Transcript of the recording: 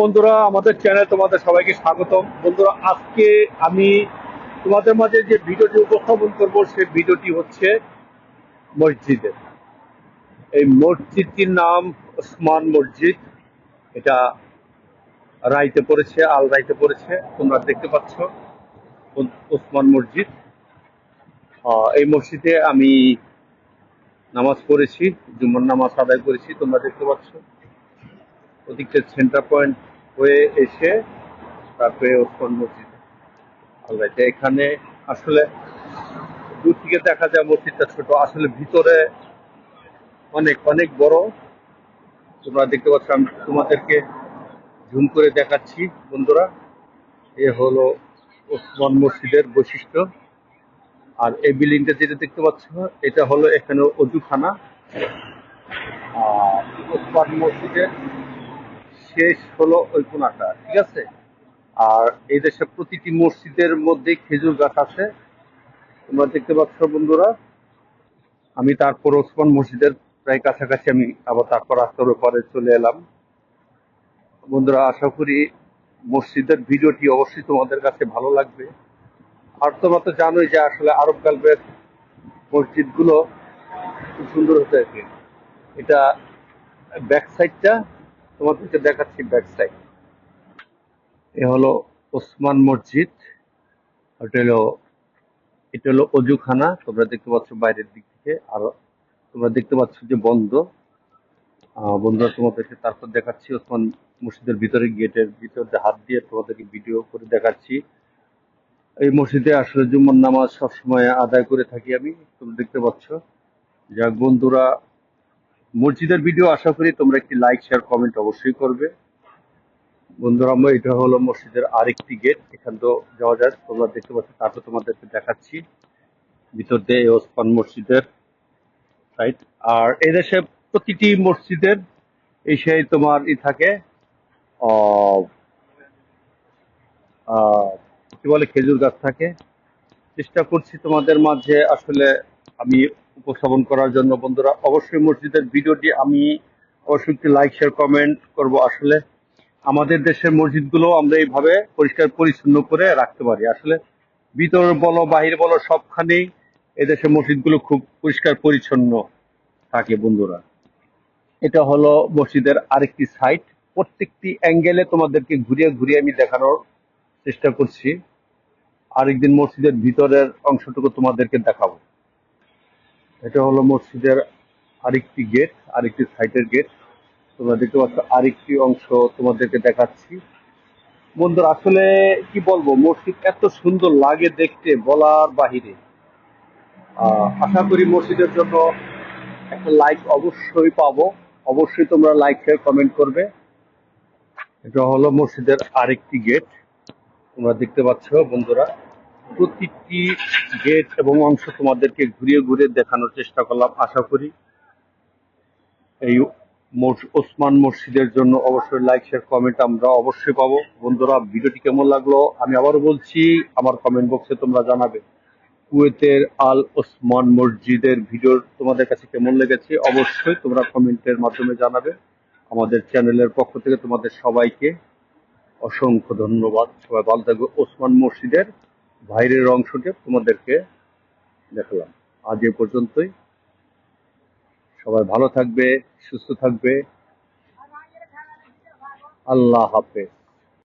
বন্ধুরা, আমাদের চ্যানেল তোমাদের সবাইকে স্বাগতম। বন্ধুরা, আজকে আমি তোমাদের মাঝে যে ভিডিওটি উপস্থাপন করব সেই ভিডিওটি হচ্ছে মসজিদের। এই মসজিদটির নাম ওসমান মসজিদ। এটা রাইতে পড়েছে, আল রাইতে পড়েছে। তোমরা দেখতে পাচ্ছ ওসমান মসজিদ। এই মসজিদে আমি নামাজ পড়েছি জুম্মার নামাজ আদায় করেছি, তোমরা দেখতে পাচ্ছ। ওদিকটা সেন্টার পয়েন্ট হয়ে এসে তারপরে ওসমান মসজিদ। আল্লাহ এখানে আসলে দূর থেকে দেখা যায় মসজিদটা ছোট, আসলে ভিতরে অনেক অনেক বড়। তোমরা দেখতে পাচ্ছ, আমি তোমাদেরকে ঝুম করে দেখাচ্ছি, বন্ধুরা। এ হলো ওসমান মসজিদের বৈশিষ্ট্য। আর এই বিল্ডিংটা যেটা দেখতে পাচ্ছ, এটা হলো এখানে অজুখানা। আর ওসমান মসজিদের শেষ হলো ওই কোনাটা, ঠিক আছে? আর এই দেশে প্রতিটি মসজিদের মধ্যে খেজুর গাছ আছে। তোমরা দেখতে পাচ্ছ বন্ধুরা, আমি তারপর ওসমান মসজিদের প্রায় কাছাকাছি আমি আবার তারপর রাস্তার ওপারে চলে এলাম। বন্ধুরা, আশা করি মসজিদের ভিডিওটি অবশ্যই তোমাদের কাছে ভালো লাগবে। আর তোমরা তো জানোই যে আসলে আরব কালবের মসজিদগুলো খুব সুন্দর হতে থাকে। এটা ব্যাক সাইডটা তোমাদেরকে দেখাচ্ছি ব্যাক সাইড এ হলো ওসমান মসজিদ ওটা হলো এটা হলো অজুখানা, তোমরা দেখতে পাচ্ছ বাইরের দিক থেকে। আর তোমরা দেখতে পাচ্ছ যে বন্ধ। বন্ধুরা, তোমাদেরকে তারপর দেখাচ্ছি ওসমান মসজিদের ভিতরে গেটের ভিতর হাত দিয়ে তোমাদেরকে ভিডিও করে দেখাচ্ছি। এই মসজিদে আসলে জুম্মার নামাজ সবসময় আদায় করে থাকি আমি, তোমরা দেখতে পাচ্ছ। যাক, বন্ধুরা মসজিদের ভিডিও আশা করি তোমরা একটি লাইক শেয়ার কমেন্ট অবশ্যই করবে। বন্ধুরা, আমরা এটা হলো মসজিদের আরেকটি গেট এখান তো যাওয়া যায় তোমরা দেখতে পাচ্ছ, তারপর তোমাদেরকে দেখাচ্ছি। ভিতর দিয়ে ওসমান মসজিদের সাইড আর এই দেশে প্রতিটি মসজিদের এই সেই তোমার ই থাকে কি বলে, খেজুর গাছ থাকে। চেষ্টা করছি তোমাদের মাঝে আসলে আমি উপস্থাপন করার জন্য বন্ধুরা, অবশ্যই মসজিদের ভিডিওটি আমি অবশ্যই একটি লাইক শেয়ার কমেন্ট করব। আসলে আমাদের দেশের মসজিদগুলো আমরা এইভাবে পরিষ্কার পরিচ্ছন্ন করে রাখতে পারি। আসলে ভিতর বলো, বাহির বলো, সবখানেই এদেশের মসজিদগুলো খুব পরিষ্কার পরিচ্ছন্ন থাকে বন্ধুরা। এটা হলো মসজিদের আরেকটি সাইট প্রত্যেকটি অ্যাঙ্গেলে তোমাদেরকে ঘুরিয়ে ঘুরিয়ে আমি দেখানোর চেষ্টা করছি। আরেকদিন মসজিদের ভিতরের অংশটুকু তোমাদেরকে দেখাবো। এটা হলো মসজিদের আরেকটি গেট, আরেকটি সাইটের গেট। তোমরা দেখতে পাচ্ছ আরেকটি অংশ তোমাদেরকে দেখাচ্ছি। বন্ধুরা, আসলে কি বলব, মসজিদ এত সুন্দর লাগে দেখতে বলার বাহিরে। আশা করি মসজিদের জন্য একটা লাইক অবশ্যই পাবো। অবশ্যই তোমরা লাইক শেয়ার কমেন্ট করবে। এটা হলো মসজিদের আরেকটি গেট। তোমরা দেখতে পাচ্ছ বন্ধুরা। প্রতিটি গেট এবং অংশ তোমাদেরকে ঘুরিয়ে ঘুরিয়ে দেখানোর চেষ্টা করলাম, আশা করি। এই ওসমান মসজিদের জন্য অবশ্যই লাইক শেয়ার কমেন্ট আমরা অবশ্যই পাবো। বন্ধুরা, ভিডিওটি কেমন লাগল? আমি আবারও বলছি, আমার কমেন্ট বক্সে তোমরা জানাবে। কুয়েতের আল ওসমান মসজিদের ভিডিও তোমাদের কাছে কেমন লেগেছে? অবশ্যই তোমরা কমেন্টের মাধ্যমে জানাবে। আমাদের চ্যানেলের পক্ষ থেকে তোমাদের সবাইকে অসংখ্য ধন্যবাদ। সবাই ভালো থাকবে। ওসমান মসজিদের বাইরের অংশটি তোমাদেরকে দেখালাম। আজ এ পর্যন্তই। সবাই ভালো থাকবে সুস্থ থাকবে। আল্লাহ হাফেজ।